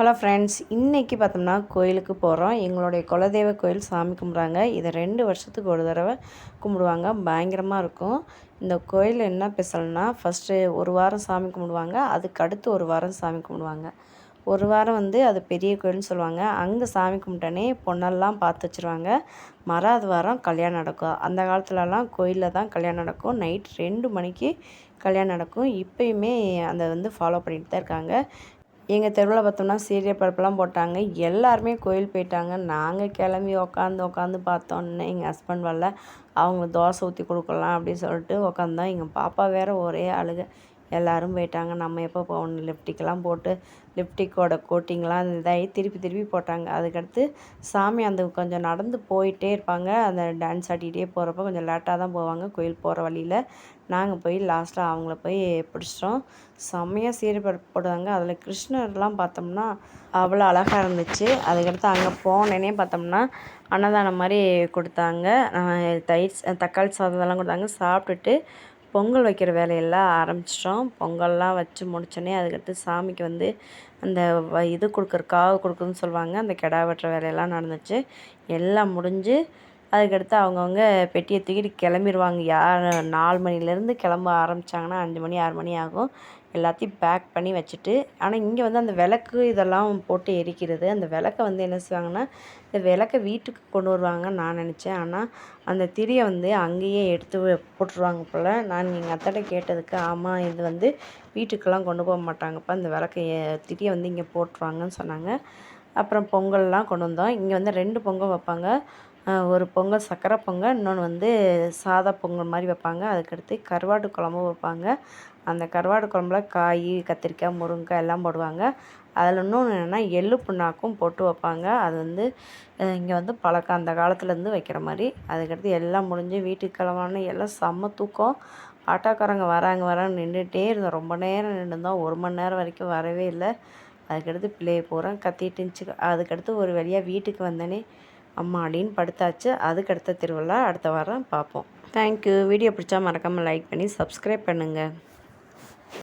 Hello friends இன்றைக்கி பார்த்தோம்னா கோயிலுக்கு போகிறோம் எங்களுடைய குலதெய்வ கோயில் சாமி கும்பிட்றாங்க. இதை ரெண்டு வருஷத்துக்கு ஒரு தடவை கும்பிடுவாங்க. பயங்கரமாக இருக்கும். இந்த கோயில் என்ன ஸ்பெஷல்னா ஃபஸ்ட்டு ஒரு வாரம் சாமி கும்பிடுவாங்க. அதுக்கு அடுத்து ஒரு வாரம் சாமி கும்பிடுவாங்க. ஒரு வாரம் வந்து அது பெரிய கோயில்னு சொல்லுவாங்க. அங்கே சாமி கும்பிட்டோன்னே பொண்ணெல்லாம் பார்த்து வச்சுருவாங்க. மறாவது வாரம் கல்யாணம் நடக்கும். அந்த காலத்துலலாம் கோயிலில் தான் கல்யாணம் நடக்கும். நைட் ரெண்டு மணிக்கு கல்யாணம் நடக்கும். இப்போயுமே அதை வந்து ஃபாலோ பண்ணிட்டு தான் இருக்காங்க. எங்கள் தெருவில் பார்த்தோம்னா சீரியல் பரப்பெல்லாம் போட்டாங்க. எல்லாருமே கோயில் போயிட்டாங்க. நாங்கள் கிளம்பி உக்காந்து உக்காந்து பார்த்தோன்னே எங்கள் ஹஸ்பண்ட் வரல. அவங்களுக்கு தோசை ஊற்றி கொடுக்கலாம் அப்படின்னு சொல்லிட்டு உக்காந்தோம். எங்கள் பாப்பா வேறு ஒரே அழுக. எல்லோரும் போயிட்டாங்க. நம்ம எப்போ போகணும்? லிப்டிக்கெல்லாம் போட்டு லிப்டிக்கோட கோட்டிங்லாம் இதாகி திருப்பி திருப்பி போட்டாங்க. அதுக்கடுத்து சாமி அந்த கொஞ்சம் நடந்து போயிட்டே இருப்பாங்க. அந்த டான்ஸ் ஆடிக்கிட்டே போகிறப்ப கொஞ்சம் லேட்டாக தான் போவாங்க. கோயில் போகிற வழியில் நாங்கள் போய் லாஸ்ட்டாக அவங்கள போய் பிடிச்சிட்டோம். செம்மையாக சீரை போடுவாங்க அதில் கிருஷ்ணர்லாம் பார்த்தோம்னா அவ்வளோ அழகாக இருந்துச்சு. அதுக்கடுத்து அங்கே போனேனே பார்த்தோம்னா அன்னதானம் மாதிரி கொடுத்தாங்க. தயிர் தக்காளி சாதம் இதெல்லாம் கொடுத்தாங்க. சாப்பிட்டுட்டு பொங்கல் வைக்கிற வேலையெல்லாம் ஆரம்பிச்சிட்டோம். பொங்கல்லாம் வச்சு முடிச்சோடனே அதுக்கடுத்து சாமிக்கு வந்து அந்த இது கொடுக்குற காவு கொடுக்குறதுன்னு சொல்லுவாங்க. அந்த கிடா வெட்டுற வேலையெல்லாம் நடந்துச்சு. எல்லாம் முடிஞ்சு அதுக்கடுத்து அவங்கவுங்க பெட்டியை தூக்கிட்டு கிளம்பிடுவாங்க. யார் நாலு மணிலேருந்து கிளம்ப ஆரம்பித்தாங்கன்னா அஞ்சு மணி ஆறு மணி ஆகும். எல்லாத்தையும் பேக் பண்ணி வச்சுட்டு ஆனால் இங்கே வந்து அந்த விளக்கு இதெல்லாம் போட்டு எரிக்கிறது. அந்த விளக்கை வந்து என்ன செய்வாங்கன்னா இந்த விளக்கை வீட்டுக்கு கொண்டு வருவாங்கன்னு நான் நினச்சேன். ஆனால் அந்த திரியை வந்து அங்கேயே எடுத்து போட்டுருவாங்க போல். நான் எங்கள் அத்தாட்ட கேட்டதுக்கு ஆமாம் இது வந்து வீட்டுக்கெல்லாம் கொண்டு போக மாட்டாங்கப்பா. இந்த விளக்கை திரியை வந்து இங்கே போட்டுருவாங்கன்னு சொன்னாங்க. அப்புறம் பொங்கல்லாம் கொண்டு வந்தோம். இங்கே வந்து ரெண்டு பொங்கல் வைப்பாங்க. ஒரு பொங்கல் சக்கரை பொங்கல் இன்னொன்று வந்து சாதா பொங்கல் மாதிரி வைப்பாங்க. அதுக்கடுத்து கருவாட்டு குழம்பும் வைப்பாங்க. அந்த கருவாடு குழம்புல காய் கத்திரிக்காய் முருங்கைக்காய் எல்லாம் போடுவாங்க. அதில் இன்னொன்று என்னென்னா எள்ளு புண்ணாக்கும் போட்டு வைப்பாங்க. அது வந்து இங்கே வந்து பழக்கம். அந்த காலத்துலேருந்து வைக்கிற மாதிரி. அதுக்கடுத்து எல்லாம் முடிஞ்சு வீட்டுக்கு கிளம்புனோன்னே எல்லாம் செம்ம தூக்கம். ஆட்டோக்காரங்க வராங்க வராங்க நின்றுட்டே இருந்தோம். ரொம்ப நேரம் நின்றுருந்தோம் ஒரு மணி நேரம் வரைக்கும் வரவே இல்லை. அதுக்கடுத்து பிள்ளைய பூரா கத்திட்டு இருந்துச்சு. அதுக்கடுத்து ஒரு வழியாக வீட்டுக்கு வந்தோடனே அம்மாடின்னு படுத்தாச்சு. அதுக்கடுத்த திருவிழா அடுத்த வாரம் பார்ப்போம். தேங்க்யூ வீடியோ பிடிச்சா மறக்காமல் லைக் பண்ணி சப்ஸ்கிரைப் பண்ணுங்கள்